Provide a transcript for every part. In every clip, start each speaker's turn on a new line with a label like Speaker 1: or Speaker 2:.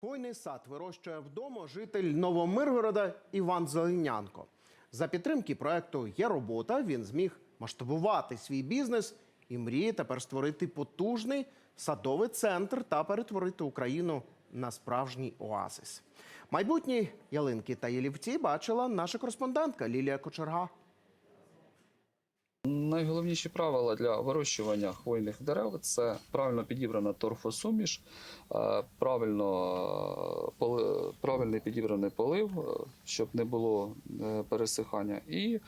Speaker 1: Хвойний сад вирощує вдома житель Новомиргорода Іван Зеленянко. За підтримки проекту є робота. Він зміг масштабувати свій бізнес і мріє тепер створити потужний садовий центр та перетворити Україну на справжній оазис. Майбутні ялинки та ялівці бачила наша кореспондентка Лілія Кочерга.
Speaker 2: Найголовніші правила для вирощування хвойних дерев це правильно підібрана торфосуміш, е, правильно, е, правильний підібраний полив, е, щоб не було пересихання, і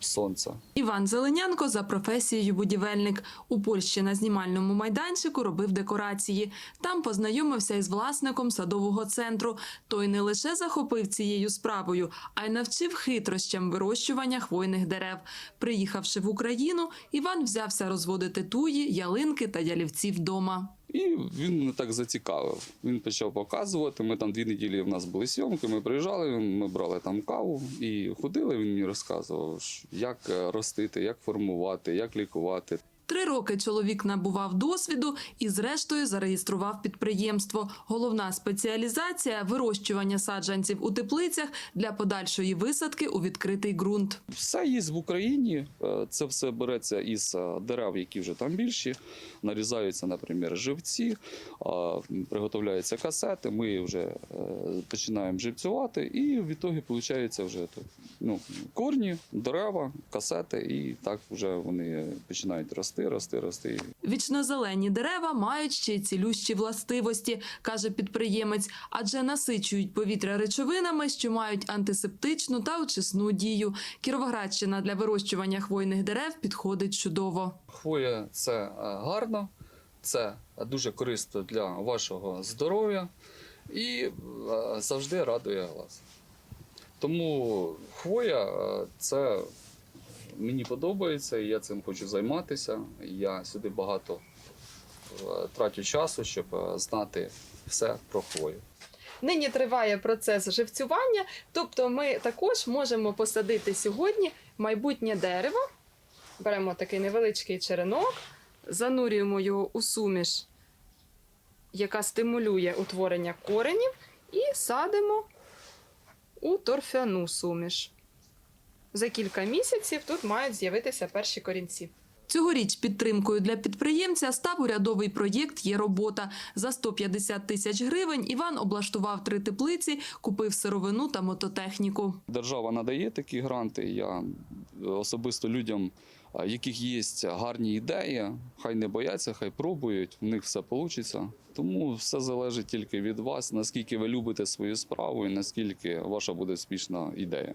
Speaker 2: сонце.
Speaker 3: Іван Зеленянко за професією будівельник. У Польщі на знімальному майданчику робив декорації. Там познайомився із власником садового центру. Той не лише захопив цією справою, а й навчив хитрощам вирощування хвойних дерев. Приїхавши в Україну, Іван взявся розводити туї, ялинки та ялівці вдома.
Speaker 2: І він мене так зацікавив. Він почав показувати. Ми там дві неділі в нас були сйомки. Ми приїжджали, ми брали там каву і ходили. Він мені розказував, як е, ростити, як формувати, як лікувати.
Speaker 3: Три роки чоловік набував досвіду і, зрештою, зареєстрував підприємство. Головна спеціалізація вирощування саджанців у теплицях для подальшої висадки у відкритий ґрунт.
Speaker 2: Все є в Україні. Е, Це все береться із е, дерев, які вже там більші. Нарізаються, наприклад, живці, а, приготовляються касети. Ми вже е, починаємо живцювати, і в ітогі виходить вже ну, корні, дерева, касети, і так вже вони починають рости, рости, рости.
Speaker 3: Вічнозелені дерева мають ще й цілющі властивості, каже підприємець, адже насичують повітря речовинами, що мають антисептичну та очисну дію. Кіровоградщина для вирощування хвойних дерев підходить чудово.
Speaker 2: Хвоя це е, гарно, це дуже корисно для вашого здоров'я і е, завжди радує глаз. Тому хвоя е, це мені подобається, я цим хочу займатися. Я сюди багато е, трачу часу, щоб е, знати все про хвою.
Speaker 4: Нині триває процес живцювання, тобто ми також можемо посадити сьогодні майбутнє дерево. Беремо такий невеличкий черенок, занурюємо його у суміш, яка стимулює утворення коренів, і садимо у торфяну суміш. За кілька місяців тут мають з'явитися перші корінці.
Speaker 3: Цьогоріч підтримкою для підприємця став урядовий проєкт «Є робота». За 150 тисяч гривень Іван облаштував три теплиці, купив сировину та мототехніку.
Speaker 2: Держава надає такі гранти. Я особисто людям, яких є гарні ідеї, хай не бояться, хай пробують, в них все вийде. Тому все залежить тільки від вас, наскільки ви любите свою справу і наскільки ваша буде успішна ідея.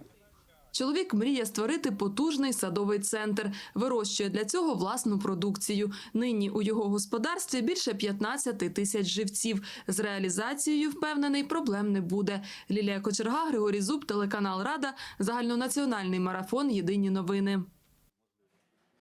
Speaker 3: Чоловік мріє створити потужний садовий центр. Вирощує для цього власну продукцію. Нині у його господарстві більше 15 тисяч живців. З реалізацією, впевнений, проблем не буде. Лілія Кочерга, Григорій Зуб, телеканал Рада, загальнонаціональний марафон Єдині новини.